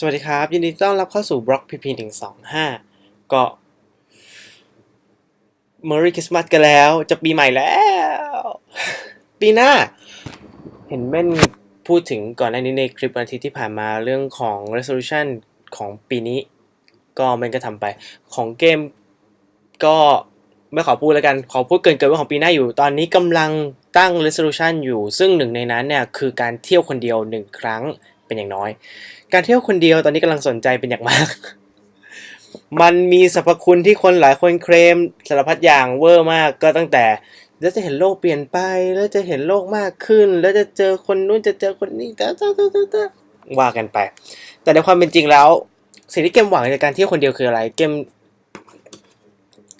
สวัสดีครับ ยินดีต้อนรับเข้าสู่บล็อกพีพีหนึ่งสองห้าก็ Merry Christmas กันแล้ว จะปีใหม่แล้ว ปีหน้า เห็นเม่นพูดถึงก่อนหน้านี้ในคลิปวันอาทิตย์ที่ผ่านมาเรื่องของ resolution ของปีนี้ ก็เม่นก็ทำไปของเกมก็ไม่ขอพูดแล้วกัน ขอพูดเกินเกินว่าของปีหน้าอยู่ ตอนนี้กำลังตั้ง resolution อยู่ ซึ่งหนึ่งในนั้นเนี่ย คือการเที่ยวคนเดียวหนึ่งครั้ง เป็นอย่างน้อย การเที่ยวคนเดียวตอนนี้กำลังสนใจเป็นอย่างมาก มันมีสรรพคุณที่คนหลายคนเคลมสารพัดอย่างเวอร์มากก็ตั้งแต่แล้วจะเห็นโลกเปลี่ยนไป แล้วจะเห็นโลกมากขึ้น แล้วจะเจอคนนู้นจะเจอคนนี้แต่ว่ากันไป แต่ในความเป็นจริงแล้ว สิ่งที่เกมหวังจากการเที่ยวคนเดียวคืออะไรเกม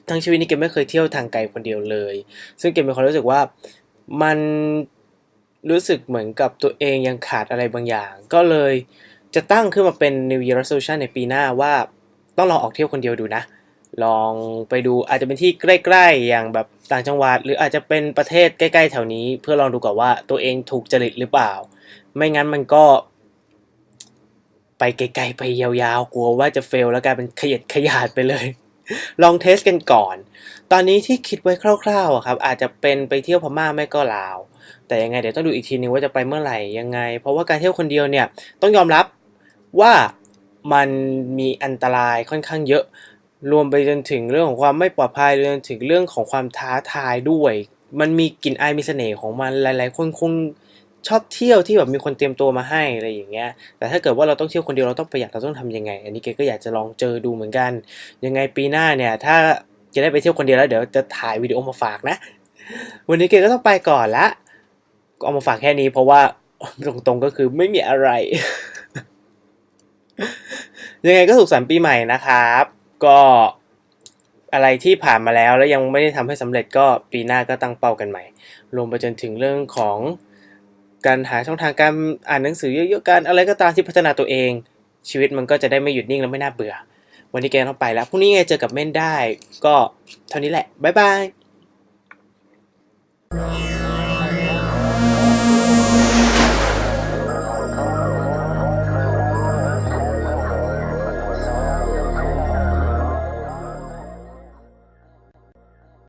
ทั้งชีวิตนี้เกมไม่เคยเที่ยวทางไกลคนเดียวเลย ซึ่งเกมมีความรู้สึกว่ามัน รู้สึกเหมือนกับตัวเองยังขาดอะไรบางอย่าง ก็เลยจะตั้งขึ้นมาเป็น New Year Resolution ในปีหน้าว่าต้องลองออกเที่ยวคนเดียวดูนะ ลองไปดูอาจจะเป็นที่ใกล้ๆ อย่างแบบต่างจังหวัด หรืออาจจะเป็นประเทศใกล้ๆ แถวนี้ เพื่อลองดูก่อนว่าตัวเองถูกจริตหรือเปล่า ไม่งั้นมันก็ไปไกลๆไปยาวๆ กลัวว่าจะเฟลแล้วกลายเป็นขยดขยาดไปเลย ลองเทสกันก่อน ตอนนี้ที่คิดไว้คร่าวๆอะครับ อาจจะเป็นไปเที่ยวพม่าไม่ก็ลาว แต่ยังไงเดี๋ยวต้องดูอีกทีนึงว่าจะไปเมื่อไหร่ยังไง เพราะว่าการเที่ยวคนเดียวเนี่ยต้องยอมรับว่ามันมีอันตรายค่อนข้างเยอะ รวมไปจนถึงเรื่องของความไม่ปลอดภัยรวมถึงเรื่องของความท้าทายด้วย มันมีกลิ่นอายมีเสน่ห์ของมันหลาย ๆ คนคงชอบเที่ยวที่แบบมีคนเตรียมตัวมาให้อะไรอย่างเงี้ย แต่ถ้าเกิดว่าเราต้องเที่ยวคนเดียวเราต้องประหยัดเราต้องทำยังไง อันนี้เกก็อยากจะลองเจอดูเหมือนกัน ยังไงปีหน้าเนี่ย ถ้าจะได้ไปเที่ยวคนเดียวแล้วเดี๋ยวจะถ่ายวิดีโอมาฝากนะ วันนี้เกก็ต้องไปก่อนละ ก็เอามาฝากแค่นี้เพราะว่าตรงๆก็คือไม่มีอะไร ยังไงก็สุขสันต์ปีใหม่นะครับ ก็อะไรที่ผ่านมาแล้วแล้วยังไม่ได้ทำให้สำเร็จก็ปีหน้าก็ตั้งเป้ากันใหม่ รวมไปจนถึงเรื่องของการหาช่องทางการอ่านหนังสือเยอะๆการอะไรก็ตามที่พัฒนาตัวเอง ชีวิตมันก็จะได้ไม่หยุดนิ่งและไม่น่าเบื่อ วันนี้แกต้องไปแล้วพรุ่งนี้ไงเจอกับเม่นได้ ก็เท่านี้แหละบ๊ายบาย